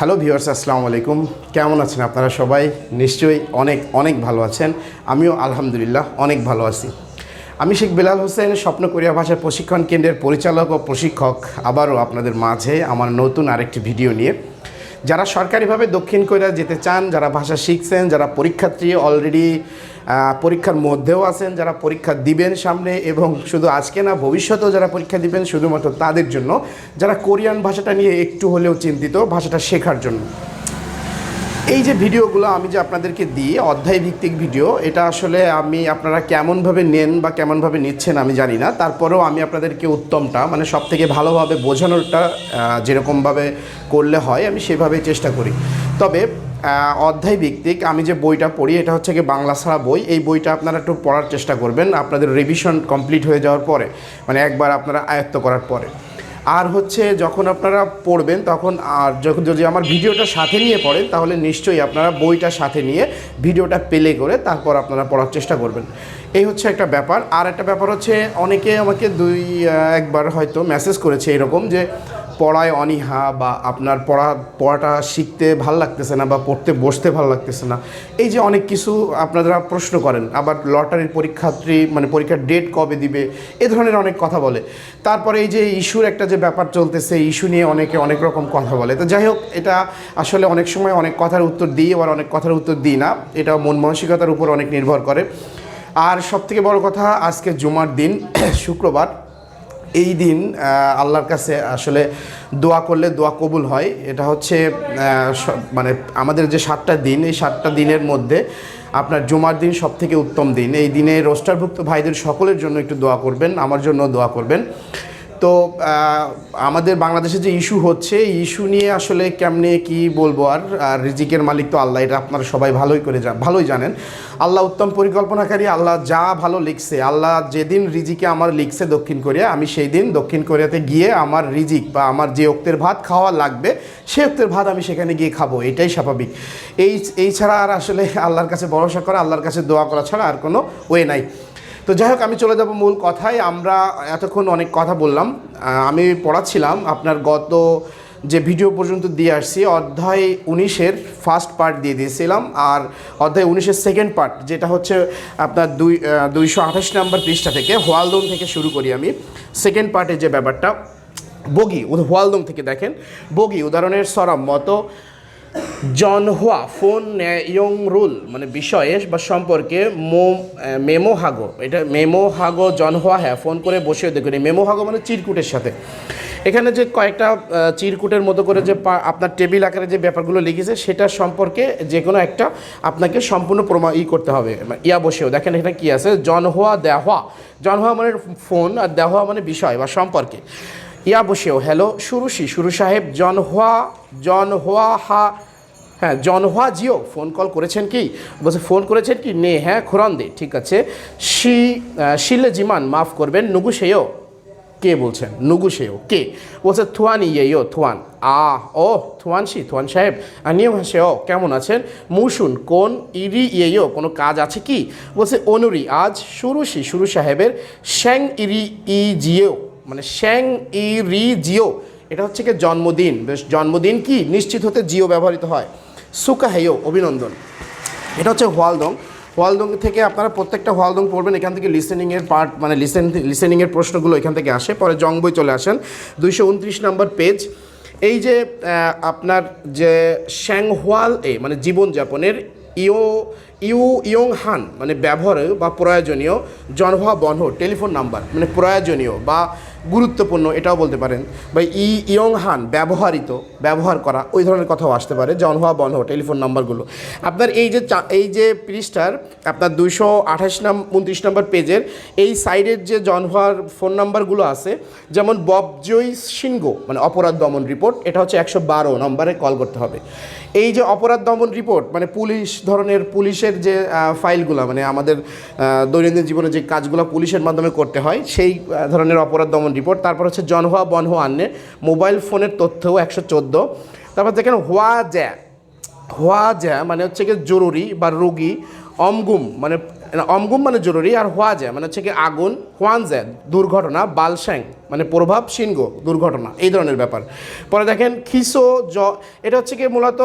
Hello viewers আসসালামু আলাইকুম কেমন আছেন আপনারা সবাই? নিশ্চয়ই অনেক অনেক ভালো আছেন। আমিও আলহামদুলিল্লাহ অনেক ভালো আছি। আমি শেখ বেলাল হোসেন স্বপ্ন কোরিয়া ভাষার প্রশিক্ষণ কেন্দ্রের পরিচালক ও প্রশিক্ষক। আবারও আপনাদের মাঝে আমার নতুন আরেকটি ভিডিও নিয়ে। যারা সরকারিভাবে দক্ষিণ কোরিয়া যেতে চান, যারা ভাষা শিখছেন, যারা পরীক্ষার্থী অলরেডি পরীক্ষার মধ্যেও আছেন, যারা পরীক্ষা দিবেন সামনে এবং শুধু আজকে না, ভবিষ্যতেও যারা পরীক্ষা দিবেন শুধুমাত্র তাদের জন্য, যারা কোরিয়ান ভাষাটা নিয়ে একটু হলেও চিন্তিত, ভাষাটা শেখার জন্য। এই যে ভিডিওগুলো আমি যে আপনাদেরকে দিই অধ্যায় ভিত্তিক ভিডিও, এটা আসলে আমি আপনারা কেমনভাবে নেন বা কেমনভাবে নিচ্ছেন আমি জানি না। তারপরেও আমি আপনাদেরকে উত্তমটা মানে সব থেকে ভালোভাবে বোঝানোরটা যেরকমভাবে করলে হয়, আমি সেভাবেই চেষ্টা করি। তবে অধ্যায় ভিত্তিক আমি যে বইটা পড়ি, এটা হচ্ছে কি বাংলা ছাড়া বই। এই বইটা আপনারা একটু পড়ার চেষ্টা করবেন, আপনাদের রিভিশন কমপ্লিট হয়ে যাওয়ার পরে মানে একবার আপনারা আয়ত্ত করার পরে। আর হচ্ছে যখন আপনারা পড়বেন তখন, আর যখন যদি আমার ভিডিওটা সাথে নিয়ে পড়েন, তাহলে নিশ্চয়ই আপনারা বইটা সাথে নিয়ে ভিডিওটা পেলে করে তারপর আপনারা পড়ার চেষ্টা করবেন। এই হচ্ছে একটা ব্যাপার। আর একটা ব্যাপার হচ্ছে, অনেকে আমাকে দুই একবার হয়তো মেসেজ করেছে এরকম যে পড়ায় অনীহা বা আপনার পড়া, পড়াটা শিখতে ভালো লাগতেছে না বা পড়তে বসতে ভালো লাগতেছে না, এই যে অনেক কিছু আপনারা প্রশ্ন করেন, আবার লটারির পরীক্ষার্থী মানে পরীক্ষার ডেট কবে দিবে, এ ধরনের অনেক কথা বলে। তারপরে এই যে ইস্যুর একটা যে ব্যাপার চলতেছে ইস্যু নিয়ে অনেকে অনেক রকম কথা বলে। তো যাই হোক, এটা আসলে অনেক সময় অনেক কথার উত্তর দিই, আবার অনেক কথার উত্তর দিই না, এটা মন মানসিকতার উপর অনেক নির্ভর করে। আর সবথেকে বড় কথা, আজকে জুমার দিন, শুক্রবার এই দিন আল্লাহর কাছে আসলে দোয়া করলে দোয়া কবুল হয়। এটা হচ্ছে মানে আমাদের যে সাতটা দিন, এই সাতটা দিনের মধ্যে আপনার জুমার দিন সব থেকে উত্তম দিন। এই দিনে রোস্টারভুক্ত ভাইদের সকলের জন্য একটু দোয়া করবেন, আমার জন্য দোয়া করবেন। তো আমাদের বাংলাদেশে যে ইস্যু হচ্ছে ইস্যু নিয়ে আসলে কেমনে কি বলব আর রিজিকের মালিক তো আল্লাহ, এটা আপনারা সবাই ভালোই করে যা ভালোই জানেন। আল্লাহ উত্তম পরিকল্পনাকারী, আল্লাহ যা ভালো লিখছে, আল্লাহ যেদিন রিজিকে আমার লিখছে দক্ষিণ কোরিয়া, আমি সেই দিন দক্ষিণ কোরিয়াতে গিয়ে আমার রিজিক বা আমার যে অক্তের ভাত খাওয়া লাগবে সে অক্তের ভাত আমি সেখানে গিয়ে খাব, এটাই স্বাভাবিক। এই এই ছাড়া আর আসলে আল্লাহর কাছে ভরসা করা, আল্লাহর কাছে দোয়া করা ছাড়া আর কোনো ওয়ে নাই। তো যাই হোক, আমি চলে যাব মূল কথায়। আমরা এতক্ষণ অনেক কথা বললাম। আমি পড়াচ্ছিলাম আপনার গত যে ভিডিও পর্যন্ত দিয়ে আসছি, অধ্যায় উনিশের ফার্স্ট পার্ট দিয়ে দিয়েছিলাম। আর অধ্যায় উনিশের সেকেন্ড পার্ট যেটা হচ্ছে আপনার দুই দুইশো আঠাশ নম্বর পৃষ্ঠা থেকে, হোয়ালদম থেকে শুরু করি আমি। সেকেন্ড পার্টের যে ব্যাপারটা, বগি হোয়ালদম থেকে দেখেন। বগি, উদাহরণের সরম মতো জনহুয়া ফোন ইয়ং রুল মানে বিষয়ে বা সম্পর্কে মো মেমো হাগো। এটা মেমো হাগো জনহুয়া হ্যাঁ ফোন করে বসে দেখুন। মেমো হাগো মানে চিরকুটের সাথে। এখানে যে কয়েকটা চিরকুটের মতো করে যে আপনার টেবিল আকারে যে ব্যাপারগুলো লিখেছে, সেটা সম্পর্কে যে কোনো একটা আপনাকে সম্পূর্ণ প্রমাণ ই করতে হবে। মানে ইয়া বসেও। দেখেন এখানে কি আছে? জনহুয়া দেহা জনহুয়া মানে ফোন, আর দেহা মানে বিষয় বা সম্পর্কে। ইয়া বসেও, হ্যালো, সুরুষি, সুরু সাহেব জনহুয়া জনহুয়া হা হ্যাঁ জনহুয়া জিও, ফোন কল করেছেন কি? বলছে, ফোন করেছেন কি? নে হ্যাঁ খোরান দে ঠিক আছে। শি শিলে জিমান, মাফ করবেন, নুগু সেও কে বলছেন? নুগু সেও কে? বলছে, থুয়ান ইয়েও থুয়ান। আ, ও, থুয়ান শি, থুয়ান সাহেব আনিও সেও কেমন আছেন? মুসুন, কোন ইরি ইয়েও কোনো কাজ আছে কি? বলছে, অনুরি, আজ সুরুশি সুরু সাহেবের শ্যাং ইরি ই জিও মানে শ্যাং ই রি জিও, এটা হচ্ছে কি জন্মদিন। বেশ, জন্মদিন কি? নিশ্চিত হতে জিও ব্যবহৃত হয়। সুকা হেয়ো অভিনন্দন। এটা হচ্ছে হোয়ালদং। হোয়ালদং থেকে আপনারা প্রত্যেকটা হোয়ালদং পড়বেন, এখান থেকে লিসেনিংয়ের পার্ট মানে লিসেন লিসেনিংয়ের প্রশ্নগুলো এখান থেকে আসে। পরে জং বই চলে আসেন। দুইশো উনত্রিশ নম্বর পেজ এই যে আপনার যে শ্যাংহোয়াল এ মানে জীবনযাপনের, ইও ইউ ইয়ং হান মানে ব্যবহারে বা প্রয়োজনীয় জনভা বনহ টেলিফোন নাম্বার মানে প্রয়োজনীয় বা গুরুত্বপূর্ণ, এটাও বলতে পারেন। বা ই ইয়ং হান ব্যবহারিত, ব্যবহার করা, ওই ধরনের কথাও আসতে পারে জনহা বনহ টেলিফোন নাম্বারগুলো। আপনার এই যে এই যে পৃষ্ঠার, আপনার দুইশো আঠাশ নাম, উনত্রিশ নম্বর পেজের, এই সাইডের যে জন হওয়ার ফোন নাম্বারগুলো আছে, যেমন ববজয় সিনগো মানে অপরাধ দমন রিপোর্ট, এটা হচ্ছে একশো বারো নম্বরে কল করতে হবে। এই যে অপরাধ দমন রিপোর্ট মানে পুলিশ ধরনের পুলিশের যে ফাইলগুলো মানে আমাদের দৈনন্দিন জীবনে যে কাজগুলো পুলিশের মাধ্যমে করতে হয়, সেই ধরনের অপরাধ দমন রিপোর্ট তারপর হচ্ছে জনহোয়া বনহোয়া আন্নে মোবাইল ফোনের তথ্যও একশো চোদ্দ। তারপর দেখেন হোয়া জ্যা হোয়া জ্যা মানে হচ্ছে কি জরুরি বা রোগী, অমগুম মানে অমগুম মানে জরুরি আর হওয়া যায় মানে হচ্ছে কি আগুন, হোয়ান যায় দুর্ঘটনা বালস্যাং মানে প্রভাব সিনগ দুর্ঘটনা, এই ধরনের ব্যাপার। পরে দেখেন খিসো জ, এটা হচ্ছে কি মূলত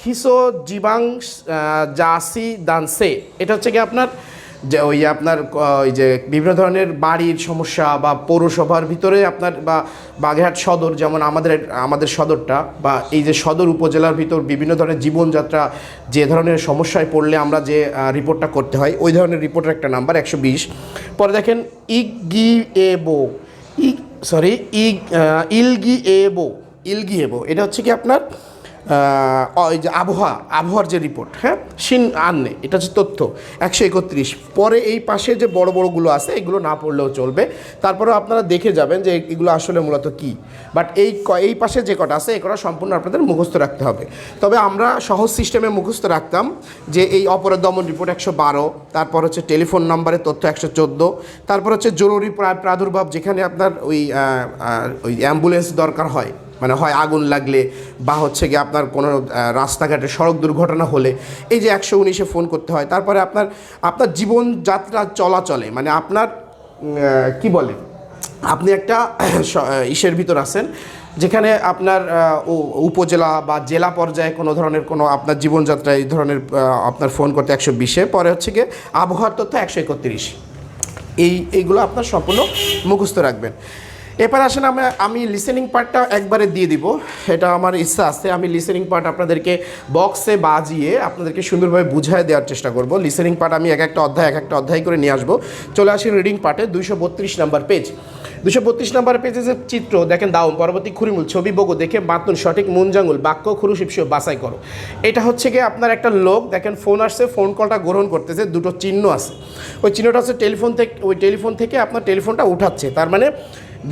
খিসো জিবাং জাসি দানসে, এটা হচ্ছে কি আপনার যে ওই আপনার ওই যে বিভিন্ন ধরনের বাড়ির সমস্যা বা পৌরসভার ভিতরে আপনার বা বাগেরহাট সদর, যেমন আমাদের আমাদের সদরটা বা এই যে সদর উপজেলার ভিতর বিভিন্ন ধরনের জীবনযাত্রা, যে ধরনের সমস্যায় পড়লে আমরা যে রিপোর্টটা করতে হয়, ওই ধরনের রিপোর্টের একটা নাম্বার, একশো বিশ। পরে দেখেন ইগি এবো ই সরি ইগ ইলগি এবো ইলগি এবো এটা হচ্ছে কি আপনার ওই যে আবহাওয়া, আবহাওয়ার যে রিপোর্ট হ্যাঁ? সিন আননে এটা হচ্ছে তথ্য, একশো একত্রিশ। পরে এই পাশে যে বড় বড়গুলো আছে, এগুলো না পড়লেও চলবে। তারপরেও আপনারা দেখে যাবেন যে এগুলো আসলে মূলত কি। বাট এই এই পাশে যে কটা আছে এই কটা সম্পূর্ণ আপনাদের মুখস্থ রাখতে হবে। তবে আমরা সহজ সিস্টেমে মুখস্থ রাখতাম যে এই অপরাধ দমন রিপোর্ট একশো বারো, তারপর হচ্ছে টেলিফোন নাম্বারের তথ্য একশো চোদ্দ, তারপর হচ্ছে জরুরি প্রা- প্রাদুর্ভাব যেখানে আপনার ওই ওই অ্যাম্বুলেন্স দরকার হয়। মানে হয় আগুন লাগলে বা হচ্ছে গিয়ে আপনার কোনো রাস্তাঘাটে সড়ক দুর্ঘটনা হলে এই যে একশো উনিশে ফোন করতে হয়, তারপরে আপনার আপনার জীবনযাত্রা চলাচলে মানে আপনার কি বলে, আপনি একটা ইসের ভিতর আছেন, যেখানে আপনার উপজেলা বা জেলা পর্যায়ে কোনো ধরনের কোনো আপনার জীবনযাত্রা এই ধরনের আপনার ফোন করতে একশো বিশে, পরে হচ্ছে গিয়ে আবহাওয়ার তথ্য একশো একত্রিশ। এই, এইগুলো আপনার সম্পূর্ণ মুখস্থ রাখবেন। এরপর আসেন আমরা, আমি লিসেনিং পার্টটা একবারে দিয়ে দিব। এটা আমার ইচ্ছা আছে, আমি লিসেনিং পার্ট আপনাদেরকে বক্সে বাজিয়ে আপনাদেরকে সুন্দরভাবে বুঝায় দেওয়ার চেষ্টা করব। লিসেনিং পার্ট আমি এক একটা অধ্যায়, এক একটা অধ্যায় করে নিয়ে আসব। চলে আসি রিডিং পার্টে দুইশো বত্রিশ নাম্বার পেজ দুশো বত্রিশ নাম্বার পেজে যে চিত্র, দেখেন দাও, পরবর্তী খুরিমুল, ছবি, বগো, দেখে মাতুন সঠিক মুনজাঙ্গুল বাক্য, খুরু শিপসিও বাছাই করো। এটা হচ্ছে গিয়ে আপনার একটা লোক, দেখেন ফোন আসছে ফোন কলটা গ্রহণ করতেছে, দুটো চিহ্ন আছে। ওই চিহ্নটা হচ্ছে টেলিফোন থেকে ওই টেলিফোন থেকে আপনার টেলিফোনটা উঠাচ্ছে। তার মানে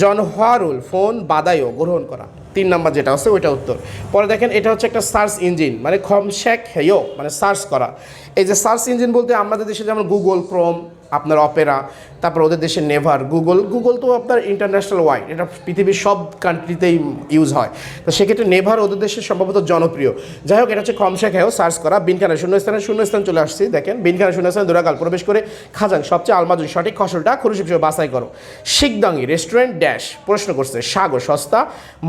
জনহারুল ফোন বাদায়ও গ্রহণ করা। তিন নাম্বার যেটা আছে, ওইটা উত্তর। পরে দেখেন, এটা হচ্ছে একটা সার্চ ইঞ্জিন মানে খমশেক হেয় মানে সার্চ করা। এই যে সার্চ ইঞ্জিন বলতে আমাদের দেশে যেমন গুগল ক্রোম আপনার অপেরা, তারপর ওদের দেশে নেভার, গুগল গুগল তো আপনার ইন্টারন্যাশনাল ওয়াইড এটা পৃথিবীর সব কান্ট্রিতেই ইউজ হয়। তো সেক্ষেত্রে নেভার ওদের দেশে সম্ভবত জনপ্রিয়। যাই হোক, এটা হচ্ছে কমশা খেয়েও সার্চ করা বিনখানা শূন্যস্থানে শূন্যস্থান চলে আসছি, দেখেন বিনখানা শূন্যস্থানে দোরাকাল, প্রবেশ করে খাজান সবচেয়ে আলমাজুরি, সঠিক ফসলটা খুরুশিপ বাছাই করো। শিকদাঙ্গি রেস্টুরেন্ট ড্যাশ প্রশ্ন করছে, সাগর, সস্তা,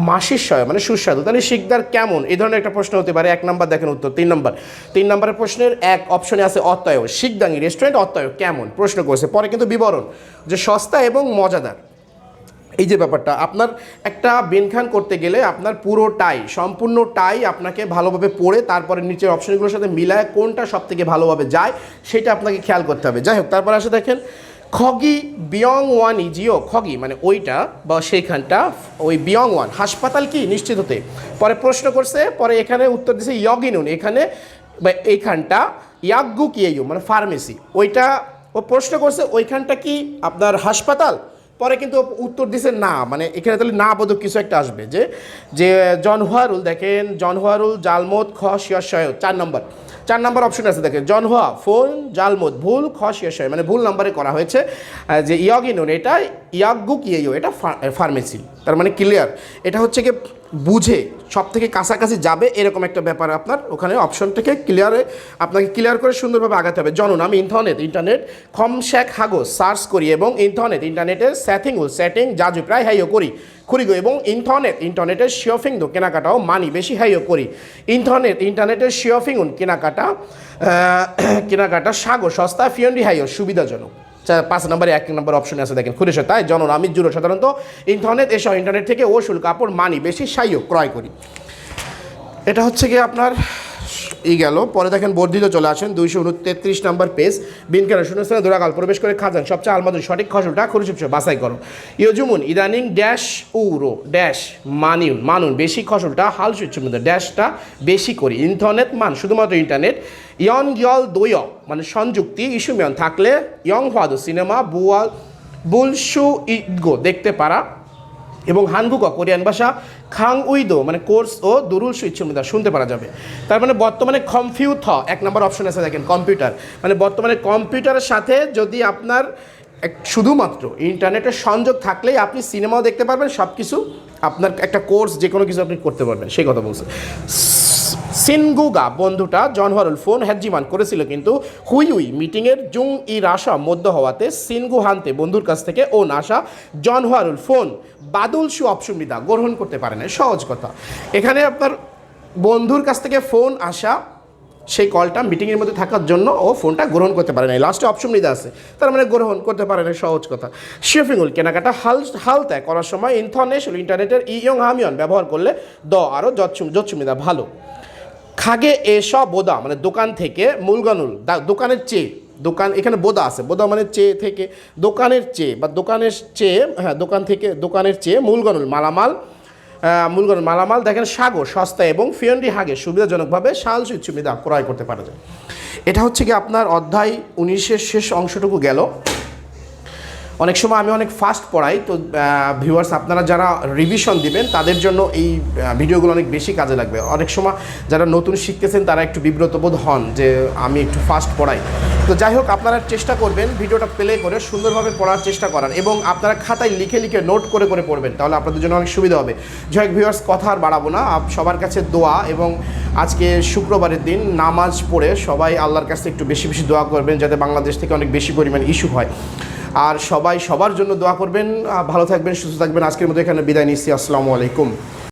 মাসির সয় মানে সুস্বাদু। তাহলে শিকদার কেমন? এই ধরনের একটা প্রশ্ন হতে পারে, এক নম্বর দেখেন উত্তর, তিন নম্বর। তিন নম্বরের প্রশ্নের এক অপশনে আছে অত্যয় শিকদাঙ্গি রেস্টুরেন্ট অত্যয় কেমন? প্রশ্ন করছে। পরে কিন্তু বিবরণ যে সস্তা এবং মজাদার। এই যে ব্যাপারটা, আপনার একটা বেনখান করতে গেলে আপনার পুরো টাই, সম্পূর্ণ টাই আপনাকে ভালোভাবে পড়ে, তারপরে নিচের অপশনগুলোর সাথে মিলায় কোনটা সব থেকে ভালোভাবে যায়, সেটা আপনাকে খেয়াল করতে হবে। যাই হোক, তারপর আসে দেখেন, খগি বিয়ং ওয়ান ইজিও খগি মানে ওইটা বা সেইখানটা, ওই বিয়ং ওয়ান হাসপাতাল কি? নিশ্চিত হতে। পরে প্রশ্ন করছে, পরে এখানে উত্তর দিছে ইয়গিনুন, এখানে বা এইখানটা ইয়াগ্গু কি মানে ফার্মেসি, ওইটা ও প্রশ্ন করছে, ওইখানটা কি আপনার হাসপাতাল? পরে কিন্তু উত্তর দিছে, না। মানে এখানে তাহলে না বোধক কিছু একটা আসবে, যে যে জনহুয়ারুল দেখেন জনহুয়ারুল জালমত খ শিয়াশয় চার নম্বর। চার নম্বর অপশন আছে, দেখেন, জন জনহুয়া ফোন জালমত ভুল, খ শিয়াশয় মানে ভুল নাম্বারে করা হয়েছে যে ইয়গিনুন, এটা ইয়াগ্গু কিয়েও এটা ফার্মেসি তার মানে ক্লিয়ার এটা হচ্ছে কি বুঝে সব থেকে কাছাকাছি যাবে এরকম একটা ব্যাপার আপনার। ওখানে অপশনটাকে ক্লিয়ারে আপনাকে ক্লিয়ার করে সুন্দরভাবে আগাতে হবে। জনন আমি ইন্টারনেট ইন্টারনেট খম শেখ হাগো সার্চ করি এবং ইন্টারনেট ইন্টারনেটের সেটিং ও সেটিং জাজু প্রায় হাইও করি। খুরিগো এবং ইন্টারনেট ইন্টারনেটের শিওফিং দো কেনাকাটাও মানি বেশি হাইও করি। ইন্টারনেট ইন্টারনেটের শিওফিং কেনাকাটা আহ, কেনাকাটা সাগো সস্তা ফিয়ন্ডি হাইও সুবিধাজনক। পাঁচ নম্বরে এক নম্বর অপশনে আছে দেখেন খুলে তাই জনন আমি জুড়ো সাধারণত ইন্টারনেট এসব ইন্টারনেট থেকে ও শুল্ক, কাপড়, মানি, বেশি সাইও ক্রয় করি। এটা হচ্ছে কি আপনার ই গেল। পরে দেখেন বর্ধিত চলে আসেন দুইশো উনতেত্রিশ নম্বর পেজ বিনকেন শূন্যস্থানে দোরাকাল প্রবেশ করে খাজান। সবচেয়ে আলমাদুর সঠিক খসলটা খুরুচিপস বাছাই করো। ইয়জুমুন, ইদানিং ড্যাশ উরো, ড্যাশ মানিউন, মানুন, বেশি খসলটা হাল সুচ্ছুমুদ্র ড্যাশটা বেশি করি। ইন্টারনেট মান, শুধুমাত্র ইন্টারনেট। ইয়ন গিয়ল দোয় মানে সংযুক্তি ইস্যুমিয়ন থাকলে ইয়ং হওয়াদু সিনেমা, বুয়াল বুলসু ইগো দেখতে পারা। এবং হানগুক কোরিয়ান ভাষা খাং উইদো মানে কোর্স ও দুরুল সুইচ্ছমিদা শুনতে পারা যাবে। তার মানে বর্তমানে কম্পিউথ, এক নম্বর অপশন আছে দেখেন, কম্পিউটার। মানে বর্তমানে কম্পিউটারের সাথে যদি আপনার এক- শুধুমাত্র ইন্টারনেটের সংযোগ থাকলেই আপনি সিনেমাও দেখতে পারবেন সব কিছু আপনার একটা কোর্স যে কোনো কিছু আপনি করতে পারবেন, সেই কথা বলছে। সিনগুগা, বন্ধুটা জনহরুল ফোন হ্যাজিমান করেছিল কিন্তু হুই হুই মিটিংয়ের জুং ই রাশা মধ্য হওয়াতে সিনগু হানতে বন্ধুর কাছ থেকে ও নাসা জনহরুল ফোন বাদুল সু অপসুবিধা গ্রহণ করতে পারে না সহজ কথা। এখানে আপনার বন্ধুর কাছ থেকে ফোন আসা, সেই কলটা মিটিংয়ের মধ্যে থাকার জন্য ও ফোনটা গ্রহণ করতে পারে না লাস্টে অপশন নিতে আছে তার মানে গ্রহণ করতে পারে না সহজ কথা। শেফিংউল কেনাকাটা হাল হাল ত্যাগ করার সময় ইন্টারনেশনাল ইন্টারনেটের ইয়ং হামিয়ন ব্যবহার করলে দ আরও যৎসুম যৎসুমিদা ভালো। খাগে এসব বোদা মানে দোকান থেকে মূলগানুল দোকানের চেয়ে দোকান, এখানে বোদা আছে, বোদা মানে চেয়ে থেকে, দোকানের চেয়ে বা দোকানের চেয়ে হ্যাঁ দোকান থেকে, দোকানের চেয়ে মূলগানুল মালামাল মূলগানুল মালামাল, দেখেন সাগর, সস্তা এবং ফিয়ন্ডি হাগে, সুবিধাজনকভাবে শাল সুবিধা ক্রয় করতে পারা যায়। এটা হচ্ছে কি আপনার অধ্যায় উনিশের শেষ অংশটুকু গেল। অনেক সময় আমি অনেক ফাস্ট পড়াই, তো ভিউয়ার্স আপনারা যারা রিভিশন দিবেন, তাদের জন্য এই ভিডিওগুলো অনেক বেশি কাজে লাগবে। অনেক সময় যারা নতুন শিখতেছেন, তারা একটু বিব্রত বোধ হন যে আমি একটু ফাস্ট পড়াই। তো যাই হোক, আপনারা চেষ্টা করবেন ভিডিওটা প্লে করে সুন্দরভাবে পড়ার চেষ্টা করার এবং আপনারা খাতায় লিখে লিখে নোট করে করে পড়বেন, তাহলে আপনাদের জন্য অনেক সুবিধা হবে। যাই হোক ভিউয়ার্স কথা আর বাড়াবো না। সবার কাছে দোয়া এবং আজকে শুক্রবারের দিন নামাজ পড়ে সবাই আল্লাহর কাছে একটু বেশি বেশি দোয়া করবেন, যাতে বাংলাদেশ থেকে অনেক বেশি পরিমাণ ইস্যু হয়। আর সবাই সবার জন্য দোয়া করবেন। ভালো থাকবেন, সুস্থ থাকবেন। আজকের মতো এখানে বিদায় নিচ্ছি। আসসালামু আলাইকুম।